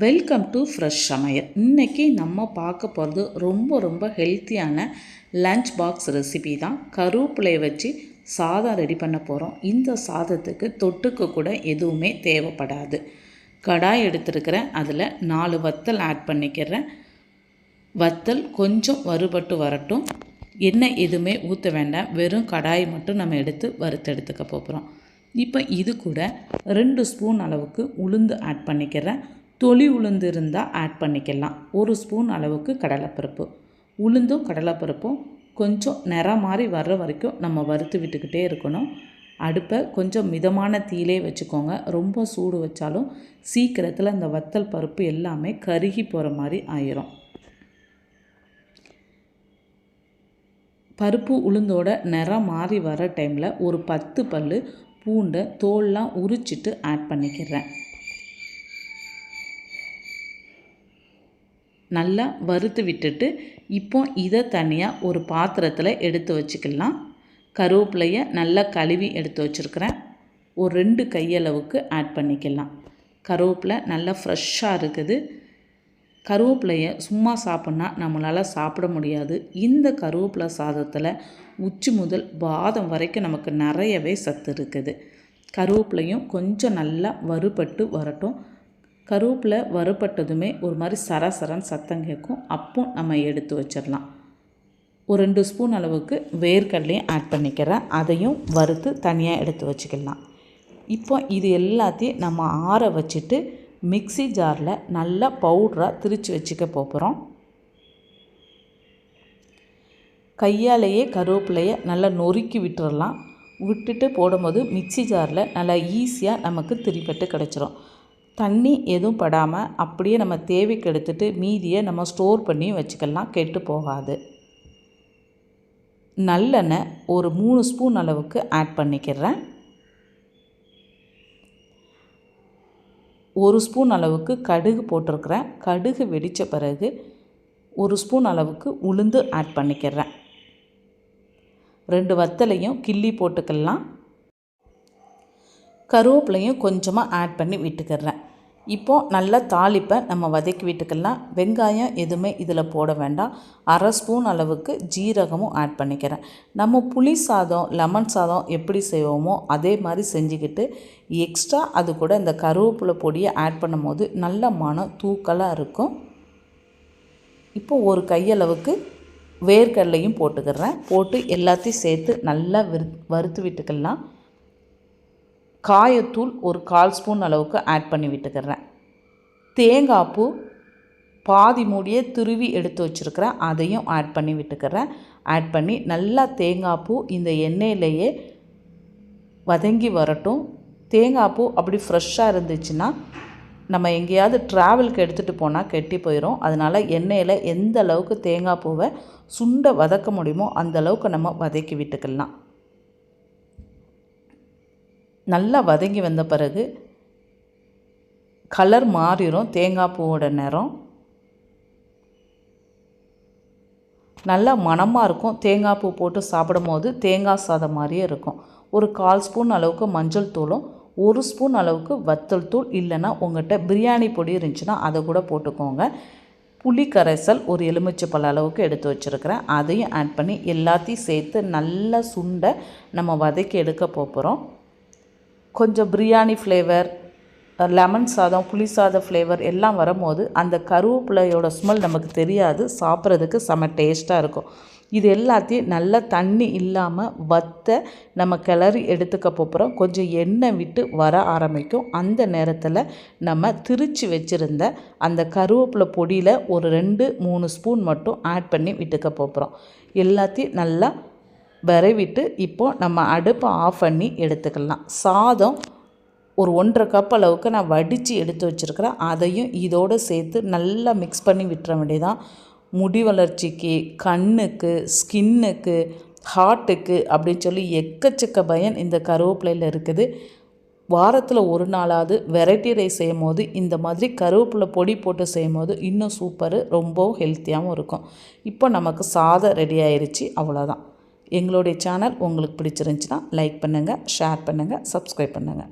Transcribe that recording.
Welcome to fresh சமையல். இன்றைக்கி நம்ம பார்க்க போகிறது ரொம்ப ரொம்ப ஹெல்த்தியான லஞ்ச் பாக்ஸ் ரெசிபி தான். கருவேப்பிலையை வச்சு சாதம் ரெடி பண்ண போகிறோம் இந்த சாதத்துக்கு தொட்டுக்க கூட எதுவுமே தேவைப்படாது. கடாய் எடுத்துருக்கிறேன். அதில் நாலு வத்தல் ஆட் பண்ணிக்கிறேன். வத்தல் கொஞ்சம் வறுபட்டு வரட்டும். எண்ணெய் எதுவுமே ஊற்ற வேண்டாம். வெறும் கடாய் மட்டும் நம்ம எடுத்து வறுத்து எடுத்துக்க போகிறோம் இப்போ இது கூட ரெண்டு ஸ்பூன் அளவுக்கு உளுந்து ஆட் பண்ணிக்கிறேன். தொளி உளுந்து இருந்தால் ஆட் பண்ணிக்கலாம். ஒரு ஸ்பூன் அளவுக்கு கடலைப்பருப்பு. உளுந்தும் கடலைப்பருப்பும் கொஞ்சம் நிறம் மாதிரி வர்ற வரைக்கும் நம்ம வறுத்து விட்டுக்கிட்டே இருக்கணும். அடுப்பை கொஞ்சம் மிதமான தீலே வச்சுக்கோங்க. ரொம்ப சூடு வச்சாலும் சீக்கிரத்தில் அந்த வத்தல் பருப்பு எல்லாமே கருகி போகிற மாதிரி ஆயிரும். பருப்பு உளுந்தோட நிறம் மாறி வர டைமில் ஒரு பத்து பல் பூண்டை தோல்லாம் உரிச்சிட்டு ஆட் பண்ணிக்கிறேன். நல்லா வறுத்து விட்டுட்டு இப்போ இதை தனியாக ஒரு பாத்திரத்தில் எடுத்து வச்சுக்கலாம். கருவேப்பிலையை நல்லா கழுவி எடுத்து வச்சுருக்கிறேன். ஒரு ரெண்டு கையளவுக்கு ஆட் பண்ணிக்கலாம். கருவேப்பிலை நல்லா ஃப்ரெஷ்ஷாக இருக்குது. கருவேப்பிலையை சும்மா சாப்பிட்னா நம்மளால் சாப்பிட முடியாது. இந்த கருவேப்பிலை சாதத்தில் உச்சி முதல் பாதம் வரைக்கும் நமக்கு நிறையவே சத்து இருக்குது. கருவேப்பிலையும் கொஞ்சம் நல்லா வறுபட்டு வரட்டும். கருவேப்பிலை வறுபட்டதுமே ஒரு மாதிரி சரசரன்னு சத்தம் கேட்கும். அப்போ நம்ம எடுத்து வச்சிடலாம். ஒரு ரெண்டு ஸ்பூன் அளவுக்கு வேர்க்கடலையும் ஆட் பண்ணிக்கிறேன். அதையும் வறுத்து தனியாக எடுத்து வச்சுக்கலாம். இப்போ இது எல்லாத்தையும் நம்ம ஆற வச்சுட்டு மிக்சி ஜாரில் நல்லா பவுட்ராக திரித்து வச்சுக்க போகிறோம் கையாலேயே கருவேப்பிலையை நல்லா நொறுக்கி விட்டுறலாம். விட்டுட்டு போடும்போது மிக்சி ஜாரில் நல்லா ஈஸியாக நமக்கு திரிப்பட்டு கிடச்சிரும். தண்ணி எதுவும் படாமல் அப்படியே நம்ம தேவைக்கு எடுத்துகிட்டு மீதியை நம்ம ஸ்டோர் பண்ணி வச்சுக்கலாம் கெட்டு போகாது. நல்லெண்ணெய் ஒரு மூணு ஸ்பூன் அளவுக்கு ஆட் பண்ணிக்கிறேன். ஒரு ஸ்பூன் அளவுக்கு கடுகு போட்டிருக்கிறேன். கடுகு வெடித்த பிறகு ஒரு ஸ்பூன் அளவுக்கு உளுந்து ஆட் பண்ணிக்கிறேன். ரெண்டு வத்தலையும் கிள்ளி போட்டுக்கலாம். கருவேப்பிலையும் கொஞ்சமாக ஆட் பண்ணி விட்டுக்கிறேன். இப்போது நல்லா தாளிப்பை நம்ம வதக்கி விட்டுக்கலாம். வெங்காயம் எதுவுமே இதில் போட வேண்டாம். அரை ஸ்பூன் அளவுக்கு ஜீரகமும் ஆட் பண்ணிக்கிறேன். நம்ம புளி சாதம் லெமன் சாதம் எப்படி செய்வோமோ அதே மாதிரி செஞ்சுக்கிட்டு எக்ஸ்ட்ரா அது கூட இந்த கருவேப்பிலை பொடியை ஆட் பண்ணும்போது நல்ல மனம் தூக்கலாக இருக்கும். இப்போது ஒரு கையளவுக்கு வேர்க்கடலையும் போட்டுக்கிறேன். போட்டு எல்லாத்தையும் சேர்த்து நல்லா விரு வறுத்து விட்டுக்கலாம். காயத்தூள் ஒரு கால் ஸ்பூன் அளவுக்கு ஆட் பண்ணி விட்டுக்கிறேன். தேங்காய் பூ பாதி மூடியை துருவி எடுத்து வச்சுருக்கிறேன் அதையும் ஆட் பண்ணி விட்டுக்கிறேன். ஆட் பண்ணி நல்லா தேங்காய் பூ இந்த எண்ணெயிலேயே வதங்கி வரட்டும். தேங்காய் பூ அப்படி ஃப்ரெஷ்ஷாக இருந்துச்சுன்னா நம்ம எங்கேயாவது ட்ராவலுக்கு எடுத்துகிட்டு போனால் கெட்டி போயிடும் அதனால் எண்ணெயில் எந்த அளவுக்கு தேங்காய் பூவை சுண்டை வதக்க முடியுமோ அந்த அளவுக்கு நம்ம வதக்கி விட்டுக்கலாம். நல்லா வதங்கி வந்த பிறகு கலர் மாறிடும் தேங்காய் பூவோட நிறம். நல்லா மணமாக இருக்கும். தேங்காய் பூ போட்டு சாப்பிடும் போது தேங்காய் சாதம் மாதிரியே இருக்கும். ஒரு கால் ஸ்பூன் அளவுக்கு மஞ்சள் தூளும் ஒரு ஸ்பூன் அளவுக்கு வத்தல் தூள் இல்லைன்னா உங்கள்கிட்ட பிரியாணி பொடி இருந்துச்சுன்னா அதை கூட போட்டுக்கோங்க. புளி கரைசல் ஒரு எலுமிச்சைப்பழ அளவுக்கு எடுத்து வச்சுருக்கிறேன். அதையும் ஆட் பண்ணி எல்லாத்தையும் சேர்த்து நல்லா சுண்டை நம்ம வதக்கி எடுக்க போகிறோம் கொஞ்சம் பிரியாணி ஃப்ளேவர் லெமன் சாதம் புளி சாதம் ஃப்ளேவர் எல்லாம் வரும்போது அந்த கருவேப்பிலையோட ஸ்மெல் நமக்கு தெரியாது. சாப்பிட்றதுக்கு செம டேஸ்ட்டாக இருக்கும். இது எல்லாத்தையும் நல்லா தண்ணி இல்லாமல் வத்த நம்ம கிளறி எடுத்துக்க போகிறோம் கொஞ்சம் எண்ணெய் விட்டு வர ஆரம்பிக்கும். அந்த நேரத்தில் நம்ம திரிச்சு வச்சுருந்த அந்த கருவேப்பிலை பொடியில் ஒரு ரெண்டு மூணு ஸ்பூன் மட்டும் ஆட் பண்ணி விட்டுக்க போகிறோம் எல்லாத்தையும் நல்லா விரைவிட்டு இப்போது நம்ம அடுப்பை ஆஃப் பண்ணி எடுத்துக்கலாம். சாதம் ஒரு ஒன்றரை கப் அளவுக்கு நான் வடித்து எடுத்து வச்சுருக்கிறேன். அதையும் இதோடு சேர்த்து நல்லா மிக்ஸ் பண்ணி விட்டுற வேண்டியதான் முடி வளர்ச்சிக்கு கண்ணுக்கு ஸ்கின்னுக்கு ஹார்ட்டுக்கு அப்படின்னு சொல்லி எக்கச்சக்க பயன் இந்த கருவேப்பிலையில் இருக்குது. வாரத்தில் ஒரு நாளாவது வெரைட்டி ரைஸ் செய்யும் போது இந்த மாதிரி கருவேப்பிலை பொடி போட்டு செய்யும் போது இன்னும் சூப்பரு ரொம்பவும் ஹெல்த்தியாகவும் இருக்கும். இப்போ நமக்கு சாதம் ரெடி ஆயிடுச்சு அவ்வளோதான் எங்களுடைய சேனல் உங்களுக்கு பிடிச்சிருந்துச்சின்னா லைக் பண்ணுங்கள் ஷேர் பண்ணுங்கள் சப்ஸ்கிரைப் பண்ணுங்கள்